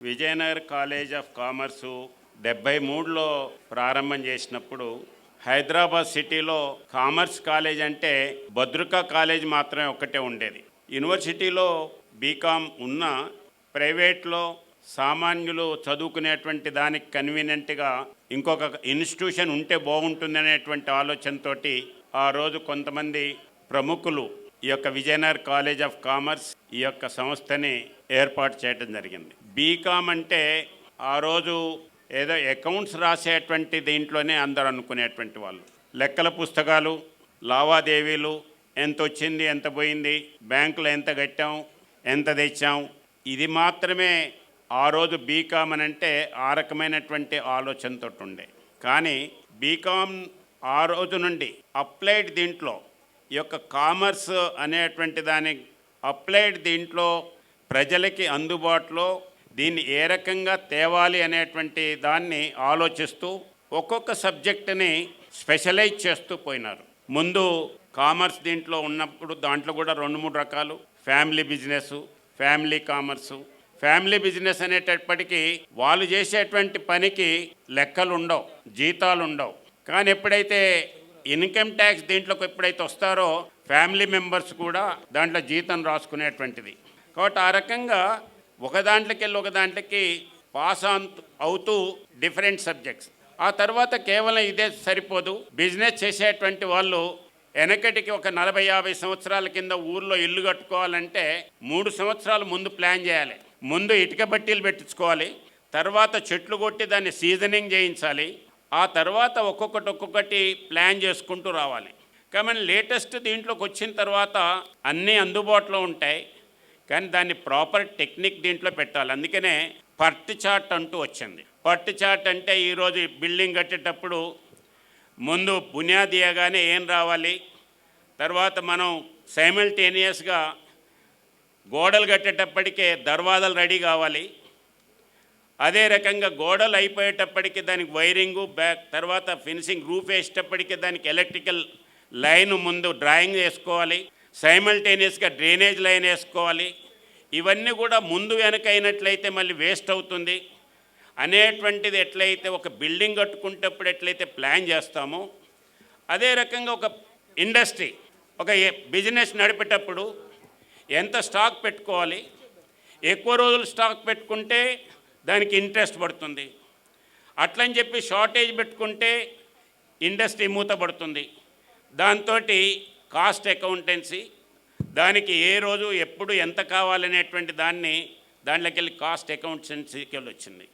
Vijayanagar college of commerce డెబ్బై మూడులో ప్రారంభం చేసినప్పుడు హైదరాబాద్ సిటీలో కామర్స్ కాలేజ్ అంటే భద్రకా కాలేజ్ మాత్రమే ఒక్కటే ఉండేది. యూనివర్సిటీలో బీకామ్ ఉన్న ప్రైవేట్లో సామాన్యులు చదువుకునేటువంటి దానికి కన్వీనియంట్గా ఇంకొక ఇన్స్టిట్యూషన్ ఉంటే బాగుంటుంది అనేటువంటి ఆలోచనతోటి ఆ రోజు కొంతమంది ప్రముఖులు ఈ యొక్క విజయనగర్ కాలేజ్ ఆఫ్ కామర్స్ ఈ యొక్క సంస్థని ఏర్పాటు చేయడం జరిగింది. బీకామ్ అంటే ఆ రోజు ఏదో అకౌంట్స్ రాసేటువంటి దీంట్లోనే అందరూ అనుకునేటువంటి వాళ్ళు. లెక్కల పుస్తకాలు లావాదేవీలు ఎంత వచ్చింది ఎంత పోయింది బ్యాంకులో ఎంత కట్టాం ఎంత తెచ్చాం. ఇది మాత్రమే ఆ రోజు బీకామ్ అని అంటే ఆ రకమైనటువంటి ఆలోచనతో ఉండే కానీ బీకామ్ ఆ రోజు నుండి అప్లైడ్ దీంట్లో ఈ యొక్క కామర్స్ అనేటువంటి దాని అప్లైడ్ దీంట్లో ప్రజలకి అందుబాటులో దీన్ని ఏ రకంగా తేవాలి అనేటువంటి దాన్ని ఆలోచిస్తూ ఒక్కొక్క సబ్జెక్టుని స్పెషలైజ్ చేస్తూ పోయినారు. ముందు కామర్స్ దీంట్లో ఉన్నప్పుడు దాంట్లో కూడా రెండు మూడు రకాలు. Family business family commerce. Family business అనేటప్పటికీ వాళ్ళు చేసేటువంటి పనికి లెక్కలు ఉండవు జీతాలు ఉండవు కానీ ఎప్పుడైతే ఇన్కమ్ ట్యాక్స్ దీంట్లోకి ఎప్పుడైతే వస్తారో ఫ్యామిలీ మెంబర్స్ కూడా దాంట్లో జీతం రాసుకునేటువంటిది. కాబట్టి ఆ రకంగా ఒక దాంట్లోకి వెళ్ళి ఒక దాంట్లోకి పాస్ ఆన్ అవుతూ డిఫరెంట్ సబ్జెక్ట్స్ ఆ తర్వాత కేవలం ఇదే సరిపోదు. బిజినెస్ చేసేటువంటి వాళ్ళు వెనకటికి ఒక నలభై యాభై సంవత్సరాల కింద ఊర్లో ఇల్లు కట్టుకోవాలంటే మూడు సంవత్సరాలు ముందు ప్లాన్ చేయాలి. ముందు ఇటుక బట్టీలు పెట్టించుకోవాలి. తర్వాత చెట్లు కొట్టి దాన్ని సీజనింగ్ చేయించాలి. ఆ తర్వాత ఒక్కొక్కటి ఒక్కొక్కటి ప్లాన్ చేసుకుంటూ రావాలి. కాబట్టి లేటెస్ట్ దీంట్లోకి వచ్చిన తర్వాత అన్నీ అందుబాటులో ఉంటాయి. కానీ దాన్ని ప్రాపర్ టెక్నిక్ దీంట్లో పెట్టాలి. అందుకనే పర్ట్ చార్ట్ అంటూ వచ్చింది. పర్ట్ చార్ట్ అంటే ఈరోజు బిల్డింగ్ కట్టేటప్పుడు ముందు బునియాది వేయగానే ఏం రావాలి? తర్వాత మనం సైమల్టేనియస్గా గోడలు కట్టేటప్పటికే దర్వాజాలు రెడీ కావాలి. అదే రకంగా గోడలు అయిపోయేటప్పటికి దానికి వైరింగు బ్యాక్ తర్వాత ఫినిషింగ్ రూఫ్ వేసేటప్పటికి దానికి ఎలక్ట్రికల్ లైన్ ముందు డ్రాయింగ్ వేసుకోవాలి. సైమల్టేనియస్గా డ్రైనేజ్ లైన్ వేసుకోవాలి. ఇవన్నీ కూడా ముందు వెనక అయినట్లయితే మళ్ళీ వేస్ట్ అవుతుంది. అనేటువంటిది ఎట్లయితే ఒక బిల్డింగ్ కట్టుకుంటప్పుడు ఎట్లయితే ప్లాన్ చేస్తామో అదే రకంగా ఒక ఇండస్ట్రీ ఒక బిజినెస్ నడిపేటప్పుడు ఎంత స్టాక్ పెట్టుకోవాలి? ఎక్కువ రోజులు స్టాక్ పెట్టుకుంటే దానికి ఇంట్రెస్ట్ పడుతుంది. అట్లని చెప్పి షార్టేజ్ పెట్టుకుంటే ఇండస్ట్రీ మూతపడుతుంది. దాంతో కాస్ట్ అకౌంటెన్సీ దానికి ఏ రోజు ఎప్పుడు ఎంత కావాలనేటువంటి దాన్ని దాంట్లోకి వెళ్ళి కాస్ట్ అకౌంటెన్సీకి వెళ్ళి వచ్చింది.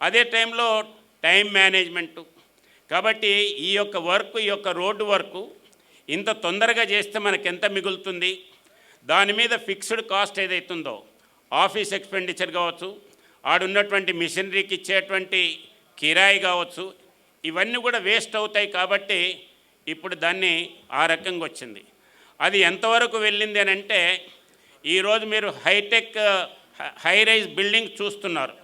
అదే టైంలో టైం మేనేజ్మెంటు. కాబట్టి ఈ యొక్క వర్క్ ఈ యొక్క రోడ్డు వర్క్ ఇంత తొందరగా చేస్తే మనకు ఎంత మిగులుతుంది? దాని మీద ఫిక్స్డ్ కాస్ట్ ఏదైతుందో ఆఫీస్ ఎక్స్పెండిచర్ కావచ్చు ఆడున్నటువంటి మిషనరీకి ఇచ్చేటువంటి కిరాయి కావచ్చు ఇవన్నీ కూడా వేస్ట్ అవుతాయి కాబట్టి ఇప్పుడు దాన్ని ఆ రకంగా వచ్చింది. అది ఎంతవరకు వెళ్ళింది అని అంటే ఈరోజు మీరు hi tech high rise building చూస్తున్నారు.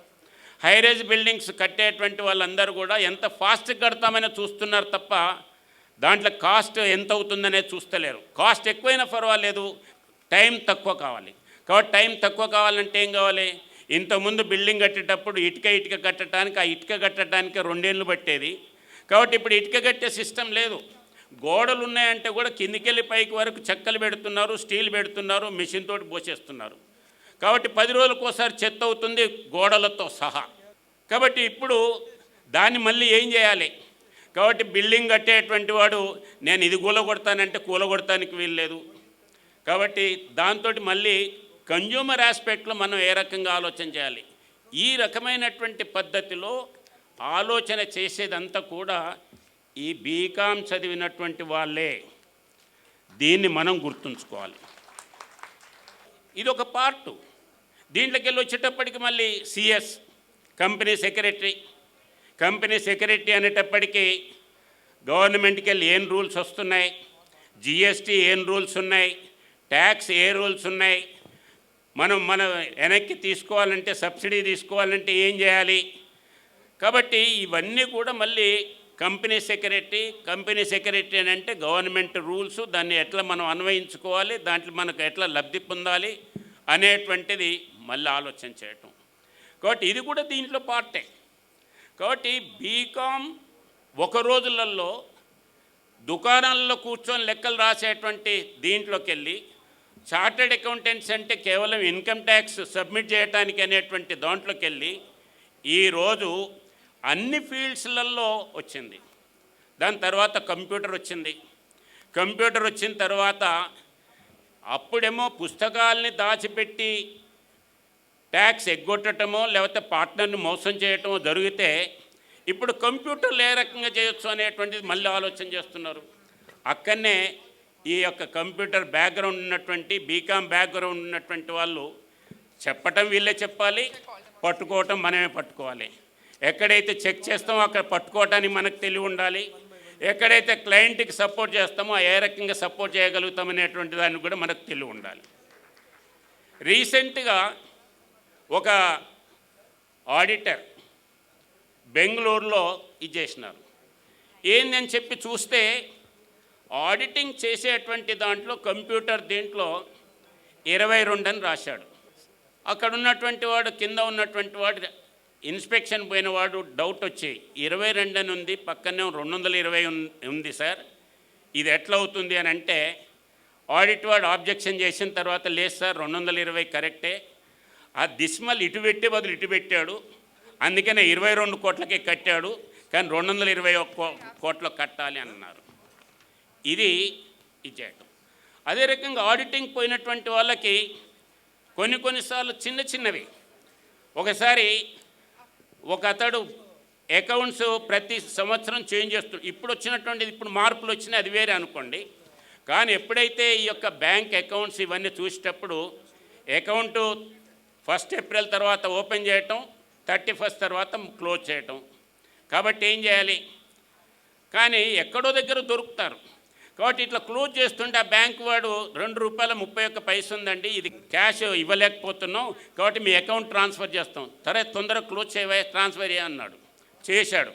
హైరైజ్ బిల్డింగ్స్ కట్టేటువంటి వాళ్ళందరూ కూడా ఎంత ఫాస్ట్ కడతామని చూస్తున్నారు తప్ప దాంట్లో కాస్ట్ ఎంత అవుతుందనేది చూస్తలేరు. కాస్ట్ ఎక్కువైనా పర్వాలేదు టైం తక్కువ కావాలి. కాబట్టి టైం తక్కువ కావాలంటే ఏం కావాలి? ఇంతకుముందు బిల్డింగ్ కట్టేటప్పుడు ఇటుక ఇటుక కట్టడానికి ఆ ఇటుక కట్టడానికి రెండేళ్ళు పట్టేది. కాబట్టి ఇప్పుడు ఇటుక కట్టే సిస్టమ్ లేదు. గోడలు ఉన్నాయంటే కూడా కిందికెళ్ళి పైకి వరకు చెక్కలు పెడుతున్నారు స్టీల్ పెడుతున్నారు మిషన్ తోటి పోసేస్తున్నారు. కాబట్టి పది రోజులకు ఒకసారి చెత్త అవుతుంది గోడలతో సహా. కాబట్టి ఇప్పుడు దాన్ని మళ్ళీ ఏం చేయాలి? కాబట్టి బిల్డింగ్ కట్టేటువంటి వాడు నేను ఇది కూలగొడతానంటే కూలగొడటానికి వీల్లేదు. కాబట్టి దాంతో మళ్ళీ కన్జ్యూమర్ ఆస్పెక్ట్లో మనం ఏ రకంగా ఆలోచన చేయాలి? ఈ రకమైనటువంటి పద్ధతిలో ఆలోచన చేసేదంతా కూడా ఈ బీకామ్ చదివినటువంటి వాళ్ళే దీన్ని మనం గుర్తుంచుకోవాలి. ఇది ఒక పార్టు. దీంట్లోకి వెళ్ళి వచ్చేటప్పటికి మళ్ళీ CS company secretary. Company secretary అనేటప్పటికీ గవర్నమెంట్కి వెళ్ళి ఏం రూల్స్ వస్తున్నాయి? జిఎస్టీ ఏం రూల్స్ ఉన్నాయి? ట్యాక్స్ ఏ రూల్స్ ఉన్నాయి? మనం మన వెనక్కి తీసుకోవాలంటే సబ్సిడీ తీసుకోవాలంటే ఏం చేయాలి? కాబట్టి ఇవన్నీ కూడా మళ్ళీ కంపెనీ సెక్రటరీ కంపెనీ సెక్రటరీ అని అంటే గవర్నమెంట్ రూల్స్ దాన్ని ఎట్లా మనం అన్వయించుకోవాలి దాంట్లో మనకు ఎట్లా లబ్ధి పొందాలి అనేటువంటిది మళ్ళీ ఆలోచన చేయటం. కాబట్టి ఇది కూడా దీంట్లో పార్టే. కాబట్టి బీకామ్ ఒక రోజులలో దుకాణాల్లో కూర్చొని లెక్కలు రాసేటువంటి దీంట్లోకి వెళ్ళి చార్టెడ్ అకౌంటెంట్స్ అంటే కేవలం ఇన్కమ్ ట్యాక్స్ సబ్మిట్ చేయడానికి అనేటువంటి దాంట్లోకి వెళ్ళి ఈరోజు అన్ని ఫీల్డ్స్లలో వచ్చింది. దాని తర్వాత కంప్యూటర్ వచ్చింది. కంప్యూటర్ వచ్చిన తర్వాత అప్పుడేమో పుస్తకాలని దాచిపెట్టి ట్యాక్స్ ఎగ్గొట్టడమో లేకపోతే పార్ట్నర్ని మోసం చేయటమో జరిగితే ఇప్పుడు కంప్యూటర్లు ఏ రకంగా చేయొచ్చు అనేటువంటిది మళ్ళీ ఆలోచన చేస్తున్నారు. అక్కడనే ఈ యొక్క కంప్యూటర్ బ్యాక్గ్రౌండ్ ఉన్నటువంటి బీకామ్ బ్యాక్గ్రౌండ్ ఉన్నటువంటి వాళ్ళు చెప్పటం వీళ్ళే చెప్పాలి పట్టుకోవటం మనమే పట్టుకోవాలి. ఎక్కడైతే చెక్ చేస్తామో అక్కడ పట్టుకోవటానికి మనకు తెలివి ఉండాలి. ఎక్కడైతే క్లయింట్కి సపోర్ట్ చేస్తామో ఏ రకంగా సపోర్ట్ చేయగలుగుతాం అనేటువంటి దానికి కూడా మనకు తెలివి ఉండాలి. రీసెంట్గా ఒక ఆడిటర్ బెంగళూరులో ఇది చేసినారు. ఏందని చెప్పి చూస్తే ఆడిటింగ్ చేసేటువంటి దాంట్లో కంప్యూటర్ దీంట్లో ఇరవై రెండు అని రాశాడు. అక్కడ ఉన్నటువంటి వాడు కింద ఉన్నటువంటి వాడు ఇన్స్పెక్షన్ పోయినవాడు డౌట్ వచ్చి ఇరవై రెండు అని ఉంది పక్కనే రెండు వందల ఇరవై ఉంది సార్ ఇది ఎట్లా అవుతుంది అని అంటే ఆడిట్ వాడు ఆబ్జెక్షన్ చేసిన తర్వాత లేదు సార్ రెండు వందల ఇరవై కరెక్టే ఆ దిస్మల్ ఇటు పెట్టే బదులు ఇటు పెట్టాడు అందుకనే ఇరవై రెండు కోట్లకే కట్టాడు కానీ రెండు వందల ఇరవై ఒక్క కోట్లు కట్టాలి అన్నారు. ఇది ఇచ్చేయటం అదే రకంగా ఆడిటింగ్ పోయినటువంటి వాళ్ళకి కొన్ని కొన్నిసార్లు చిన్న చిన్నవి. ఒకసారి ఒక అతడు అకౌంట్స్ ప్రతి సంవత్సరం చేంజ్ చేస్తు ఇప్పుడు వచ్చినటువంటిది ఇప్పుడు మార్పులు వచ్చినాయి అది వేరే అనుకోండి. కానీ ఎప్పుడైతే ఈ యొక్క బ్యాంక్ అకౌంట్స్ ఇవన్నీ చూసేటప్పుడు అకౌంటు ఫస్ట్ ఏప్రిల్ తర్వాత ఓపెన్ చేయటం థర్టీ ఫస్ట్ తర్వాత క్లోజ్ చేయటం. కాబట్టి ఏం చేయాలి? కానీ ఎక్కడో దగ్గర దొరుకుతారు. కాబట్టి ఇట్లా క్లోజ్ చేస్తుంటే ఆ బ్యాంక్ వాడు రెండు రూపాయల ముప్పై ఒక్క పైస ఉందండి ఇది క్యాష్ ఇవ్వలేకపోతున్నాం కాబట్టి మీ అకౌంట్ ట్రాన్స్ఫర్ చేస్తాం. సరే తొందరగా క్లోజ్ చేయవే ట్రాన్స్ఫర్ అన్నాడు. చేశాడు.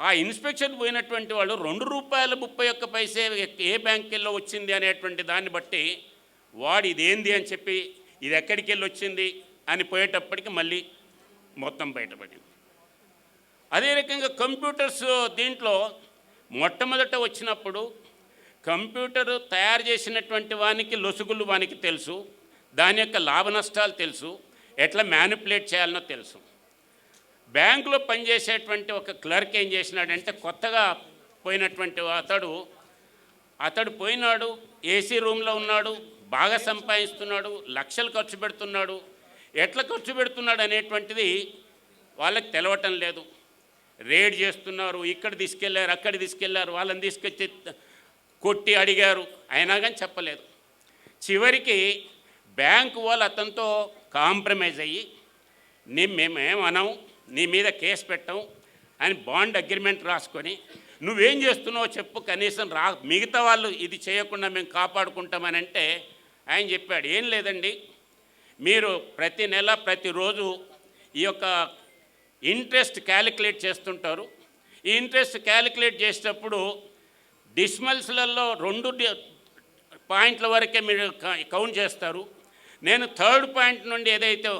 ఆ ఇన్స్పెక్షన్ పోయినటువంటి వాళ్ళు రెండు రూపాయల ముప్పై ఒక్క పైసే ఏ బ్యాంకుల్లో వచ్చింది అనేటువంటి దాన్ని బట్టి వాడు ఇదేంది అని చెప్పి ఇది ఎక్కడికి వెళ్ళి వచ్చింది అని పోయేటప్పటికి మళ్ళీ మొత్తం బయటపడింది. అదే రకంగా కంప్యూటర్స్ దీంట్లో మొట్టమొదట వచ్చినప్పుడు కంప్యూటర్ తయారు చేసినటువంటి వానికి లొసుగులు వానికి తెలుసు దాని యొక్క లాభ నష్టాలు తెలుసు ఎట్లా మ్యానిపులేట్ చేయాలనో తెలుసు. బ్యాంకులో పనిచేసేటువంటి ఒక క్లర్క్ ఏం చేసినాడంటే కొత్తగా పోయినటువంటి అతడు అతడు పోయినాడు ఏసీ రూమ్లో ఉన్నాడు బాగా సంపాదిస్తున్నాడు లక్షలు ఖర్చు పెడుతున్నాడు. ఎట్లా ఖర్చు పెడుతున్నాడు అనేటువంటిది వాళ్ళకి తెలవటం లేదు. రేడ్ చేస్తున్నారు ఇక్కడ తీసుకెళ్ళారు అక్కడ తీసుకెళ్ళారు వాళ్ళని తీసుకొచ్చి కొట్టి అడిగారు. అయినా కానీ చెప్పలేదు. చివరికి బ్యాంకు వాళ్ళు అతనితో కాంప్రమైజ్ అయ్యి నీ మేమేమనం నీ మీద కేసు పెట్టాం అని బాండ్ అగ్రిమెంట్ రాసుకొని నువ్వేం చేస్తున్నావో చెప్పు కనీసం రా మిగతా వాళ్ళు ఇది చేయకుండా మేము కాపాడుకుంటామని అంటే ఆయన చెప్పాడు. ఏం లేదండి. మీరు ప్రతి నెల ప్రతిరోజు ఈ యొక్క ఇంట్రెస్ట్ క్యాలిక్యులేట్ చేస్తుంటారు. ఈ ఇంట్రెస్ట్ క్యాలిక్యులేట్ చేసేటప్పుడు డిస్మల్స్లలో రెండు పాయింట్ల వరకే మీరు కౌంట్ చేస్తారు. నేను థర్డ్ పాయింట్ నుండి ఏదైతే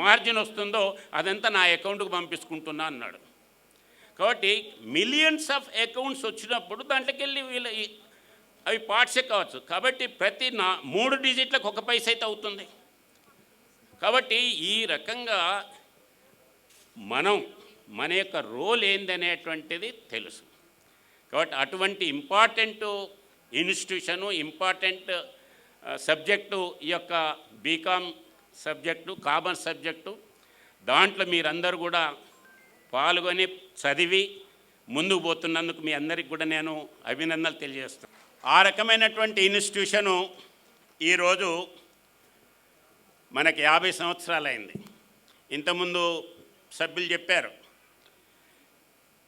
మార్జిన్ వస్తుందో అదంతా నా అకౌంట్కి పంపించుకుంటున్నా అన్నాడు. కాబట్టి మిలియన్స్ ఆఫ్ అకౌంట్స్ వచ్చినప్పుడు దాంట్లోకి వెళ్ళి వీళ్ళ అవి పార్ట్సే కావచ్చు. కాబట్టి ప్రతి నా మూడు డిజిట్లకు ఒక పైస అయితే అవుతుంది. కాబట్టి ఈ రకంగా మనం మన యొక్క రోల్ ఏందనేటువంటిది తెలుసు. కాబట్టి అటువంటి ఇంపార్టెంట్ ఇన్స్టిట్యూషను ఇంపార్టెంట్ సబ్జెక్టు ఈ యొక్క బీకామ్ సబ్జెక్టు కామర్స్ సబ్జెక్టు దాంట్లో మీరందరూ కూడా పాల్గొని చదివి ముందుకు పోతున్నందుకు మీ అందరికి కూడా నేను అభినందనలు తెలియజేస్తాను ఆ రకమైనటువంటి ఇన్స్టిట్యూషను ఈరోజు మనకి యాభై సంవత్సరాలైంది. ఇంతకుముందు సభ్యులు చెప్పారు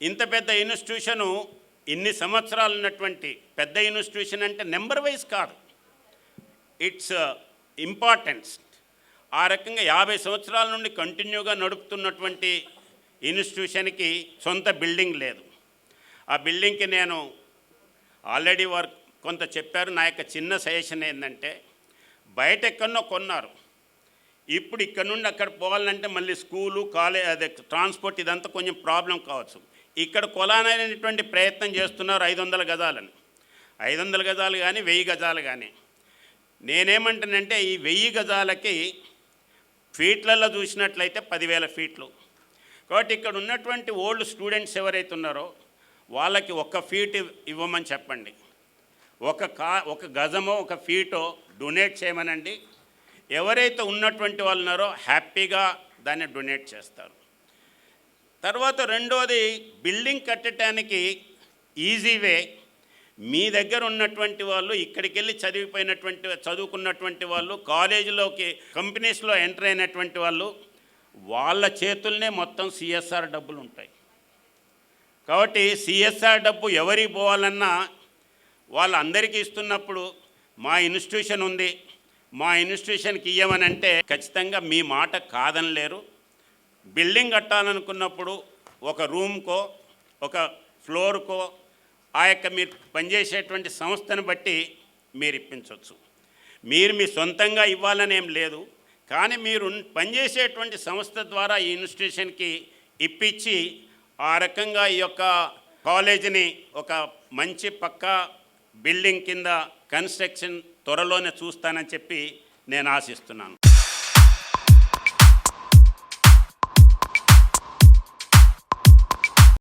ఇంత పెద్ద ఇన్స్టిట్యూషను ఇన్ని సంవత్సరాలు ఉన్నటువంటి పెద్ద ఇన్స్టిట్యూషన్ అంటే నెంబర్ వైజ్ కాదు. ఇట్స్ uh, ఇంపార్టెన్స్ ఆ రకంగా యాభై సంవత్సరాల నుండి కంటిన్యూగా నడుపుతున్నటువంటి ఇన్స్టిట్యూషన్కి సొంత బిల్డింగ్ లేదు. ఆ బిల్డింగ్కి నేను ఆల్రెడీ వారు కొంత చెప్పారు నా యొక్క చిన్న సజెషన్ ఏంటంటే బయట ఎక్కడనో కొన్నారు. ఇప్పుడు ఇక్కడ నుండి అక్కడ పోవాలంటే మళ్ళీ స్కూలు కాలేజ్ అదే ట్రాన్స్పోర్ట్ ఇదంతా కొంచెం ప్రాబ్లం కావచ్చు. ఇక్కడ కొలానైనటువంటి ప్రయత్నం చేస్తున్నారు ఐదు వందల గజాలని. ఐదు వందల గజాలు కానీ వెయ్యి గజాలు కానీ నేనేమంటానంటే ఈ వెయ్యి గజాలకి ఫీట్లలో చూసినట్లయితే పదివేల ఫీట్లు. కాబట్టి ఇక్కడ ఉన్నటువంటి ఓల్డ్ స్టూడెంట్స్ ఎవరైతే ఉన్నారో వాళ్ళకి ఒక ఫీట్ ఇవ్వమని చెప్పండి. ఒక కా ఒక గజమో ఒక ఫీటో డొనేట్ చేయమనండి. ఎవరైతే ఉన్నటువంటి వాళ్ళు ఉన్నారో హ్యాపీగా దాన్ని డొనేట్ చేస్తారు. తర్వాత రెండోది బిల్డింగ్ కట్టడానికి ఈజీ వే. మీ దగ్గర ఉన్నటువంటి వాళ్ళు ఇక్కడికి వెళ్ళి చదివిపోయినటువంటి చదువుకున్నటువంటి వాళ్ళు కాలేజీలోకి కంపెనీస్లో ఎంటర్ అయినటువంటి వాళ్ళు వాళ్ళ చేతుల్నే మొత్తం సిఎస్ఆర్ డబ్బులు ఉంటాయి. కాబట్టి సిఎస్ఆర్ డబ్బు ఎవరికి పోవాలన్నా వాళ్ళందరికీ ఇస్తున్నప్పుడు మా ఇన్స్టిట్యూషన్ ఉంది. మా ఇన్స్టిట్యూషన్కి ఇయ్యమని అంటే ఖచ్చితంగా మీ మాట కాదనలేరు. బిల్డింగ్ కట్టాలనుకున్నప్పుడు ఒక రూమ్కో ఒక ఫ్లోర్కో ఆ యొక్క మీరు పనిచేసేటువంటి సంస్థను బట్టి మీరు ఇప్పించవచ్చు మీరు మీ సొంతంగా ఇవ్వాలని ఏం లేదు. కానీ మీరు పనిచేసేటువంటి సంస్థ ద్వారా ఈ ఇన్స్టిట్యూషన్కి ఇప్పించి ఆ రకంగా ఈ యొక్క కాలేజీని ఒక మంచి పక్కా బిల్డింగ్ కింద కన్స్ట్రక్షన్ త్వరలోనే చూస్తానని చెప్పి నేను ఆశిస్తున్నాను.